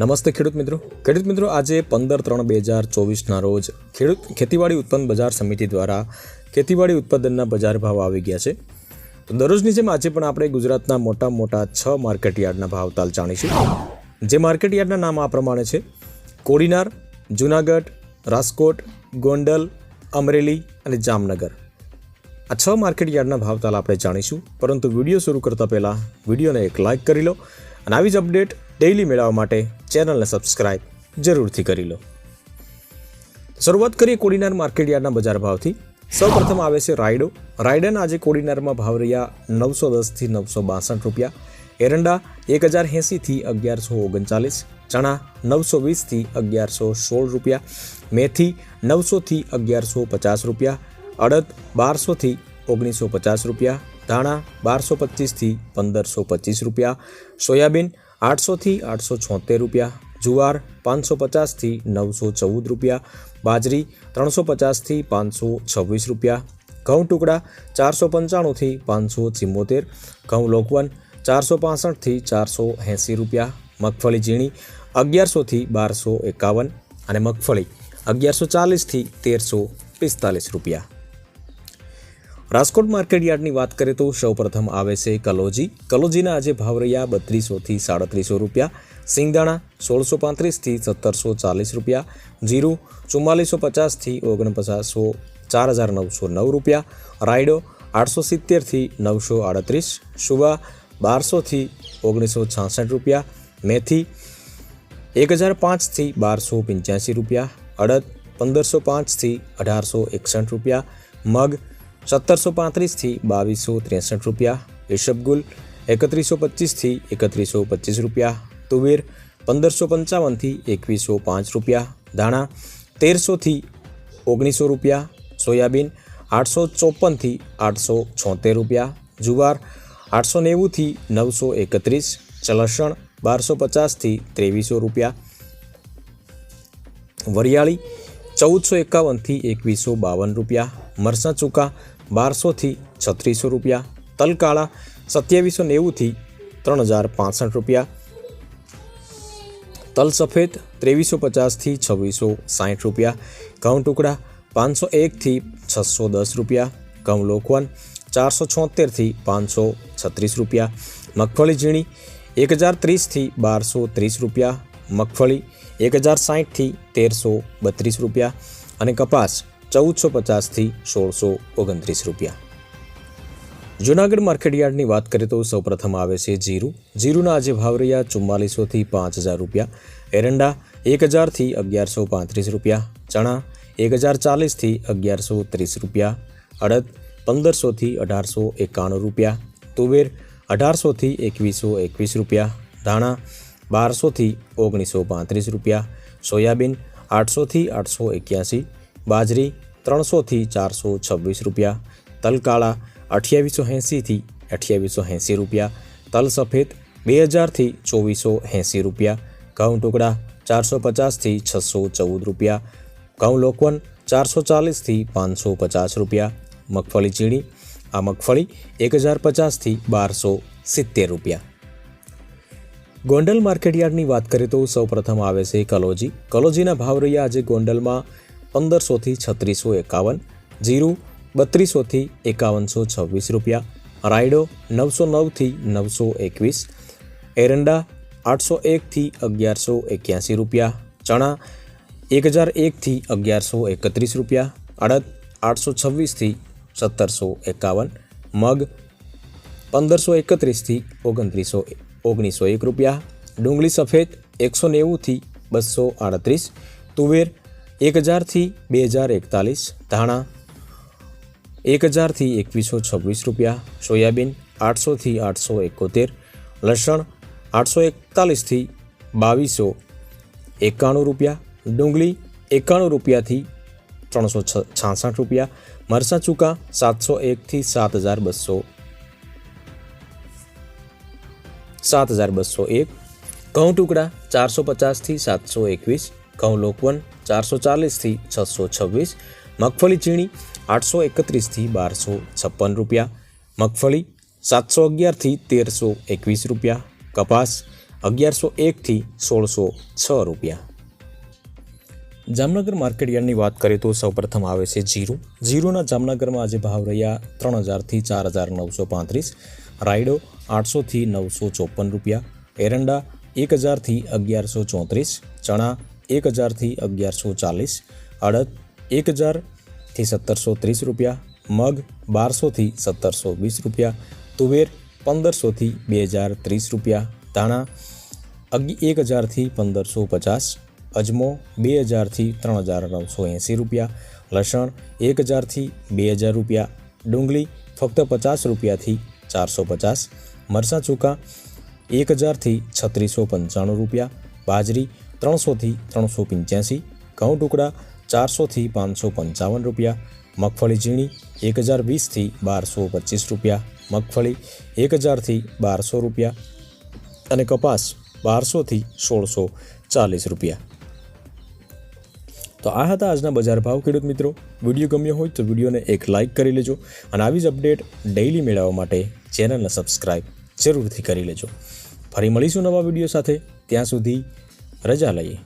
નમસ્તે ખેડૂત મિત્રો. ખેડૂત મિત્રો, આજે પંદર ત્રણ બે હજાર ચોવીસના રોજ ખેડૂત ખેતીવાડી ઉત્પન્ન બજાર સમિતિ દ્વારા ખેતીવાડી ઉત્પાદનના બજાર ભાવ આવી ગયા છે. તો દરરોજની જેમ આજે પણ આપણે ગુજરાતના મોટા મોટા છ માર્કેટ યાર્ડના ભાવતાલ જાણીશું. જે માર્કેટ યાર્ડના નામ આ પ્રમાણે છે. કોડીનાર, જુનાગઢ, રાજકોટ, ગોંડલ, અમરેલી અને જામનગર. આ છ માર્કેટ યાર્ડના ભાવતાલ આપણે જાણીશું. પરંતુ વીડિયો શરૂ કરતાં પહેલાં વિડીયોને એક લાઇક કરી લો. અને આવી જ અપડેટ ડેઇલી મેળવવા માટે ચેનલને સબસ્ક્રાઇબ જરૂરથી કરી લો. શરૂઆત કરીએ કોડીનાર માર્કેટ યાર્ડના બજાર ભાવથી. સૌપ્રથમ આવે છે રાયડો. રાયડાના આજે કોડીનારમાં ભાવ રહ્યા નવસો દસથી નવસો બાસઠ રૂપિયા. એરંડા એક હજાર એંસીથી અગિયારસો ઓગણચાલીસ. ચણા નવસો વીસથી અગિયારસો સોળ રૂપિયા. મેથી નવસોથી અગિયારસો પચાસ રૂપિયા. અડદ બારસોથી ઓગણીસો પચાસ રૂપિયા. ધાણા બારસો પચીસથી પંદરસો પચીસ રૂપિયા, સોયાબીન આઠસોથી આઠસો છોતેર રૂપિયા, જુવાર પાંચસો પચાસથી નવસો ચૌદ રૂપિયા, બાજરી ત્રણસો પચાસથી પાંચસો છવ્વીસ રૂપિયા, ઘઉં ટુકડા ચારસો પંચાણુંથી પાંચસો ચિમ્મોતેર, ઘઉં લોકવન ચારસો પાસઠથી ચારસો એંસી રૂપિયા, મગફળી ઝીણી અગિયારસોથી બારસો એકાવન અને મગફળી અગિયારસો ચાલીસથી તેરસો પિસ્તાલીસ રૂપિયા. રાજકોટ માર્કેટ યાર્ડની વાત કરીએ તો સૌપ્રથમ આવે છે કલોજી. કલોજીના આજે ભાવ રહ્યા બત્રીસોથી સાડત્રીસો રૂપિયા, સિંગદાણા સોળસો પાંત્રીસથી સત્તરસો ચાલીસ રૂપિયા, જીરું ચુમ્માલીસો પચાસથી ઓગણપચાસો ચાર હજાર નવસો નવ રૂપિયા, રાયડો આઠસો સિત્તેરથી નવસો આડત્રીસ સુવા બારસોથી ઓગણીસો છાસઠ રૂપિયા, મેથી એક હજાર પાંચથી બારસો પંચ્યાસી રૂપિયા, અડદ પંદરસો પાંચથી અઢારસો એકસઠ રૂપિયા, મગ સત્તરસો પાંત્રીસથી બાવીસો ત્રેસઠ રૂપિયા. ઈશબગુલ એકત્રીસો પચીસથી એકત્રીસો પચીસ રૂપિયા. તુવેર પંદરસો પંચાવનથી એકવીસો પાંચ રૂપિયા. ધાણા તેરસોથી ઓગણીસો રૂપિયા. સોયાબીન આઠસો ચોપનથી આઠસો છોતેર રૂપિયા. જુવાર આઠસો નેવુંથી નવસો એકત્રીસ. ચલસણ બારસો પચાસથી ત્રેવીસો રૂપિયા. વરિયાળી ચૌદસો એકાવનથી એકવીસો બાવન રૂપિયા મરચાં ચૂકા બારસોથી છત્રીસો રૂપિયા તલકાળા સત્યાવીસો નેવુંથી ત્રણ હજાર પાસઠ રૂપિયા તલ સફેદ ત્રેવીસો પચાસથી છવ્વીસો સાઠ રૂપિયા ઘઉં ટુકડા પાંચસો એકથી છસો દસ રૂપિયા ઘઉં લોકવન ચારસો છોતેરથી પાંચસો છત્રીસ રૂપિયા મગફળી ઝીણી એક હજાર ત્રીસથી બારસો ત્રીસ રૂપિયા મગફળી એક હજાર સાઠથી તેરસો બત્રીસ રૂપિયા અને કપાસ ચૌદસો પચાસથી સોળસો ઓગણત્રીસ રૂપિયા. જૂનાગઢ માર્કેટયાર્ડની વાત કરીએ તો સૌપ્રથમ આવે છે જીરું. જીરુના આજે ભાવ રહ્યા ચુમ્માલીસોથી પાંચ હજાર રૂપિયા. એરંડા એક હજારથી અગિયારસો પાંત્રીસ રૂપિયા. ચણા એક હજાર ચાલીસથી અગિયારસો ત્રીસ રૂપિયા. અડદ પંદરસોથી અઢારસો એકાણું રૂપિયા. તુવેર અઢારસોથી એકવીસો એકવીસ રૂપિયા. ધાણા બારસોથી ઓગણીસો પાંત્રીસ રૂપિયા સોયાબીન આઠસોથી આઠસો એક્યાસી બાજરી ત્રણસોથી ચારસો છવ્વીસ રૂપિયા તલકાળા અઠ્યાવીસો એંસીથી અઠ્યાવીસો એંસી રૂપિયા તલ સફેદ બે હજારથી ચોવીસો એંસી રૂપિયા ઘઉં ટુકડા ચારસો પચાસથી છસો ચૌદ રૂપિયા ઘઉં લોકવન ચારસો ચાલીસથી પાંચસો પચાસ રૂપિયા મગફળી ઝીણી આ મગફળી એક હજાર પચાસથી બારસો સિત્તેર રૂપિયા ગોંડલ માર્કેટયાર્ડની વાત કરીએ તો સૌપ્રથમ આવે છે કલોજી. કલોજીના ભાવ રહ્યા આજે ગોંડલમાં પંદરસોથી છત્રીસો એકાવન, જીરું બત્રીસોથી એકાવનસો છવ્વીસ રૂપિયા, રાયડો નવસો નવથી નવસો એકવીસ, એરંડા આઠસો એકથી અગિયારસો એક્યાસી રૂપિયા, ચણા એક હજાર એકથી અગિયારસો એકત્રીસ રૂપિયા, અડદ આઠસો છવ્વીસથી સત્તરસો એકાવન, મગ પંદરસો એકત્રીસથી ઓગણત્રીસો ઓગણીસો એક રૂપિયા, ડુંગળી સફેદ એકસો નેવુંથી બસો આડત્રીસ, તુવેર એક હજારથી બે હજાર એકતાલીસ, ધાણા એક હજારથી એકવીસો છવ્વીસ રૂપિયા, સોયાબીન આઠસોથી આઠસો એકોતેર, લસણ આઠસો એકતાલીસથી બાવીસો એકાણું રૂપિયા, ડુંગળી એકાણું રૂપિયાથી ત્રણસો છાસઠ રૂપિયા, મરચાં ચૂકા સાતસો એકથી સાત હજાર બસો સાત હજાર બસો એક, ઘઉં ટુકડા ચારસો પચાસથી સાતસો એકવીસ, ઘઉં લોકવન ચારસો ચાલીસથી છસો છવ્વીસ, મગફળી ચીણી આઠસો એકત્રીસથી બારસો છપ્પન રૂપિયા, મગફળી સાતસો અગિયારથી તેરસો એકવીસ રૂપિયા, કપાસ અગિયારસો એકથી સોળસો છ રૂપિયા. જામનગર માર્કેટયાર્ડની વાત કરીએ તો સૌપ્રથમ આવે છે જીરું. જીરુના જામનગરમાં આજે ભાવ રહ્યા ત્રણ હજારથી ચાર હજાર નવસો પાંત્રીસ. રાયડો આઠસોથી નવસો ચોપન રૂપિયા એરંડા એક હજારથી અગિયારસો ચોત્રીસ ચણા એક હજારથી અગિયારસો ચાલીસ અડદ એક હજારથી સત્તરસો ત્રીસ રૂપિયા મગ બારસોથી સત્તરસો વીસ રૂપિયા તુવેર પંદરસોથી બે હજાર ત્રીસ રૂપિયા ધાણા અગી એક હજારથી પંદરસો પચાસ અજમો બે હજારથી ત્રણ હજાર નવસો એંસી રૂપિયા લસણ એક હજારથી બે હજાર રૂપિયા ડુંગળી ફક્ત પચાસ રૂપિયાથી ચારસો પચાસ મરચાં ચૂકા, એક હજારથી છત્રીસો પંચાણું રૂપિયા, બાજરી ત્રણસોથી ત્રણસો પંચ્યાસી, ઘઉં ટુકડા ચારસોથી પાંચસો પંચાવન રૂપિયા, મગફળી ઝીણી એક હજાર વીસથી બારસો પચીસ રૂપિયા, મગફળી એક હજારથી બારસો રૂપિયા અને કપાસ બારસોથી સોળસો ચાલીસ રૂપિયા. તો આ હતા આજના બજાર ભાવ ખેડૂત મિત્રો. વીડિયો ગમ્યો હોય તો વિડીયોને એક લાઇક કરી લેજો અને આવી જ અપડેટ ડેઇલી મેળવવા માટે ચેનલને સબસ્ક્રાઇબ જરૂરથી કરી લેજો. ફરી મળીશું નવા વીડિયો સાથે. ત્યાં સુધી રજા લઈએ.